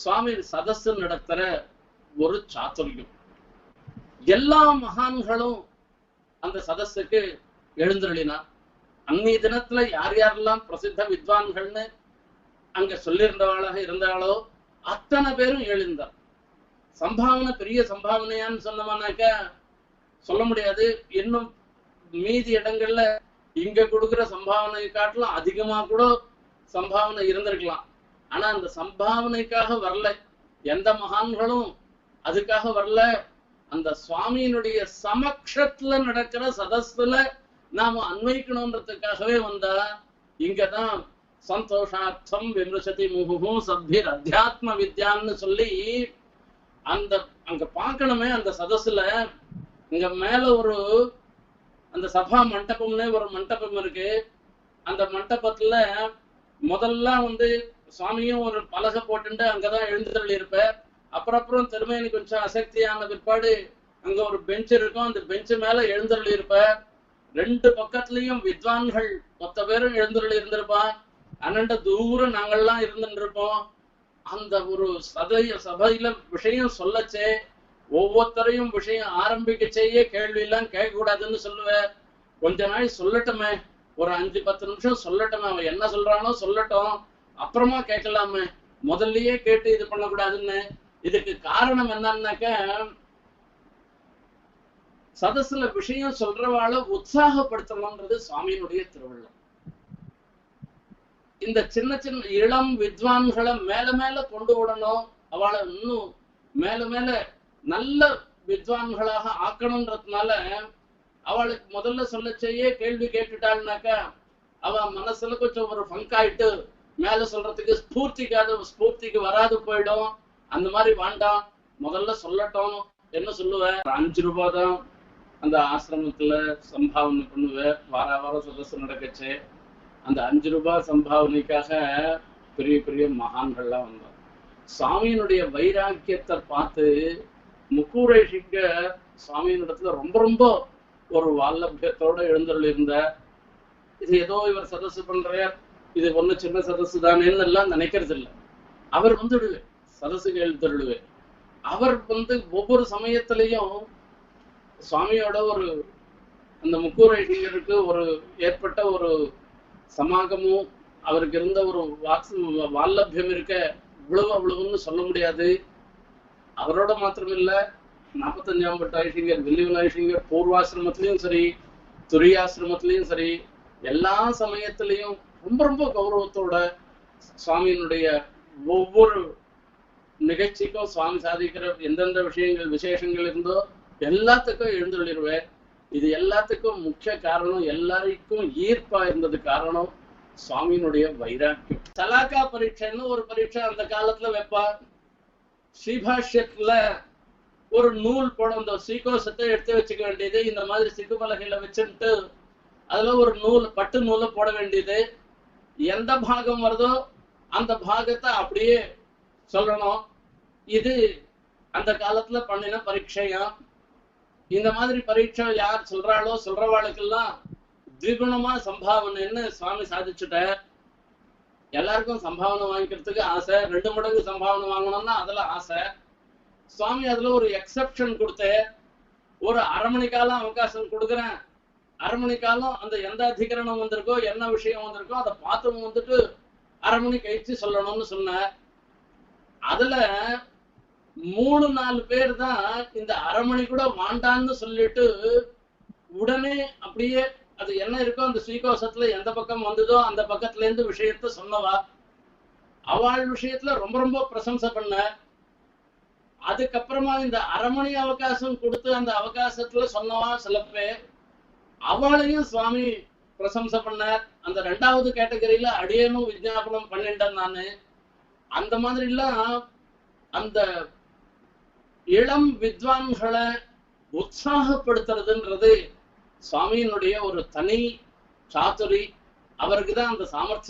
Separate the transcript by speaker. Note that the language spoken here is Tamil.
Speaker 1: சுவாமி சதஸ் நடத்துற ஒரு சாத்துரியம். எல்லா மகான்களும் அந்த சதஸுக்கு எழுந்தருளினா அன்னைய தினத்துல யார் யாரெல்லாம் பிரசித்த வித்வான்கள்னு அங்க சொல்லியிருந்தவாளாக இருந்தாளோ அத்தனை பேரும் எழுந்தார். சம்பாவனை பெரிய சம்பாவனையான்னு சொன்னமானாக்க சொல்ல முடியாது. இன்னும் மீதி இடங்கள்ல இங்க கொடுக்கிற சம்பாவனை காட்டிலும் அதிகமா கூட சம்பாவனை இருந்திருக்கலாம். ஆனா அந்த சம்பாவனைக்காக வரல. எந்த மகான்களும் அதுக்காக வரல. அந்த சுவாமியினுடைய சமக்ஷத்துல நடக்கிற சதஸ்துல நாம அன்வைக்கணும்ன்றதுக்காகவே வந்தா இங்கதான் சந்தோஷார்த்தம் விமர்சதி முகுஹு சத்பிர் அத்தியாத்ம வித்யான்னு சொல்லி அந்த அங்க பார்க்கணுமே அந்த சதஸ்ல இங்க மேல ஒரு அந்த சபா மண்டபம்னே ஒரு மண்டபம் இருக்கு. அந்த மண்டபத்துல முதல்ல வந்து சுவாமியும் ஒரு பலகை போட்டுட்டு அங்கதான் எழுந்தருள் இருப்பார் அப்புறம் அப்புறம் திருமேனி கொஞ்சம் அசக்தியான பிற்பாடு அங்க ஒரு பெஞ்ச் இருக்கும். அந்த பெஞ்சு மேல எழுந்தருள் இருப்பார் ரெண்டு பக்கத்துலயும் வித்வான்கள் மொத்த பேரும் எழுந்தருள் இருந்திருப்பான் அண்ணண்ட தூரம் நாங்கள்லாம் இருந்துட்டு இருப்போம் அந்த ஒரு சதைய சபையில விஷயம் சொல்லச்சே ஒவ்வொருத்தரையும் விஷயம் ஆரம்பிக்கச்சேயே கேள்வி எல்லாம் கேட்க கூடாதுன்னு சொல்லுவேன் கொஞ்ச நாள் சொல்லட்டுமே ஒரு அஞ்சு பத்து நிமிஷம் சொல்லட்டுமே அவன் என்ன சொல்றானோ சொல்லட்டும். அப்புறமா கேட்கலாமே. முதல்லயே கேட்டு இது பண்ணக்கூடாதுன்னு. இதுக்கு காரணம் என்னன்னாக்க சதசுல விஷயம் சொல்றவாள உற்சாகப்படுத்தணும்ன்றது சுவாமியினுடைய திருவள்ளம். இந்த சின்ன சின்ன இளம் வித்வான்களை மேல மேல கொண்டு விடணும். அவளை இன்னும் மேல மேல நல்ல வித்வான்களாக ஆக்கணும்ன்றதுனால அவளுக்கு முதல்ல சொல்லச்சேயே கேள்வி கேட்டுட்டாள்னாக்கா அவ மனசுல கொஞ்சம் ஒரு ஃபங்க் ஆயிட்டு மேல சொல்றதுக்கு ஸ்பூர்த்திக்காத ஸ்பூர்த்திக்கு வராது போயிடும். அந்த மாதிரி வேண்டாம். முதல்ல சொல்லட்டும். என்ன சொல்லுவேன் அஞ்சு ரூபாய் தான் அந்த ஆசிரமத்துல சம்பாவனை பண்ணுவேன் வார வாரம் சதசு நடக்கச்சு. அந்த அஞ்சு ரூபாய் சம்பாவனைக்காக பெரிய பெரிய மகான்கள்லாம் வந்தார் சாமியினுடைய வைராக்கியத்தை பார்த்து முக்கூரேஷிங்க சாமியினிடத்துல ரொம்ப ரொம்ப ஒரு வால்லபியத்தோட எழுந்தருள் இருந்த இது ஏதோ இவர் சதசு பண்றார். இது ஒண்ணு சின்ன சதசு தானேன்னு எல்லாம் நினைக்கிறது இல்லை. அவர் வந்துடுவே சதசுகள் எழுந்தருளுவே அவர் வந்து ஒவ்வொரு சமயத்திலையும் சுவாமியோட ஒரு அந்த முக்கூரைக்கு ஒரு ஏற்பட்ட ஒரு சமாகமும் அவருக்கு இருந்த ஒரு வாக்ஸ் வால்லபியம் இருக்க இவ்வளவு அவ்வளவுன்னு சொல்ல முடியாது. அவரோட மாத்திரம் இல்ல நாற்பத்தஞ்சாம் பட்ட ஐஷிங்கர் வில்லிவன் ஐஷிங்கர் பூர்வாசிரமத்திலையும் சரி துரியாசிரமத்திலையும் சரி எல்லா சமயத்திலையும் ரொம்ப ரொம்ப கௌரவத்தோட சுவாமியினுடைய ஒவ்வொரு நிகழ்ச்சிக்கும் சுவாமி சாதிக்கிற எந்தெந்த விஷயங்கள் விசேஷங்கள் இருந்தோ எல்லாத்துக்கும் எழுந்துள்ளிருவேன் இது எல்லாத்துக்கும் முக்கிய காரணம் எல்லாருக்கும் ஈர்ப்பா இருந்தது காரணம் சுவாமியினுடைய வைராக்கியம். தலாக்கா பரீட்சைன்னு ஒரு பரீட்சை அந்த காலத்துல வைப்பா ஸ்ரீபாஷ்யத்துல ஒரு நூல் போட அந்த சீக்கோசத்தை எடுத்து வச்சுக்க வேண்டியது. இந்த மாதிரி சிக்கு பலகையில வச்சுட்டு அதுல ஒரு நூல் பட்டு நூலை போட வேண்டியது. எந்த பாகம் வருதோ அந்த பாகத்தை அப்படியே சொல்லணும். இது அந்த காலத்துல பண்ணின பரீட்சையும் இந்த மாதிரி பரீட்சை யார் சொல்றாளோ சொல்றவாளுக்கெல்லாம் திகுணமா சம்பாவனைன்னு சுவாமி சாதிச்சுட்டார். எல்லாருக்கும் சம்பாவனை வாங்கிக்கிறதுக்கு ஆசை. ரெண்டு மடங்கு சம்பாவனை வாங்கணும்னா அதுல ஆசை. சுவாமி அதுல ஒரு எக்ஸெப்ஷன் கொடுத்து ஒரு அரை மணி காலம் அவகாசம் கொடுக்குறேன். அரை மணி காலம் அந்த எந்த அதிகரணம் வந்திருக்கோ என்ன விஷயம் வந்திருக்கோ அதை பார்த்து வந்துட்டு அரை மணி கழிச்சு சொல்லணும்னு சொன்ன. அதுல மூணு நாலு பேர் தான் இந்த அரை மணி கூட வாண்டான்னு சொல்லிட்டு உடனே அப்படியே அது என்ன இருக்கோ அந்த ஸ்ரீகோசத்துல எந்த பக்கம் வந்ததோ அந்த பக்கத்துல இருந்து விஷயத்த சொன்னவா. அவள் விஷயத்துல ரொம்ப ரொம்ப பிரசம்சை பண்ண. அதுக்கப்புறமா இந்த அரை மணி அவகாசம் கொடுத்து அந்த அவகாசத்துல சொன்னவா சில பேர். அவளையும் சுவாமி பிரசம்சை பண்ணார். அந்த ரெண்டாவது கேட்டகரியில அடியனும் விஜயாபனம் பண்ணிட்டேன் நானு. அந்த மாதிரி எல்லாம் அந்த இளம் வித்வான்களை உற்சாகப்படுத்துறதுன்றது சுவாமியினுடைய ஒரு தனி சாத்துரி. அவருக்கு தான் அந்த சாமர்த்தியம்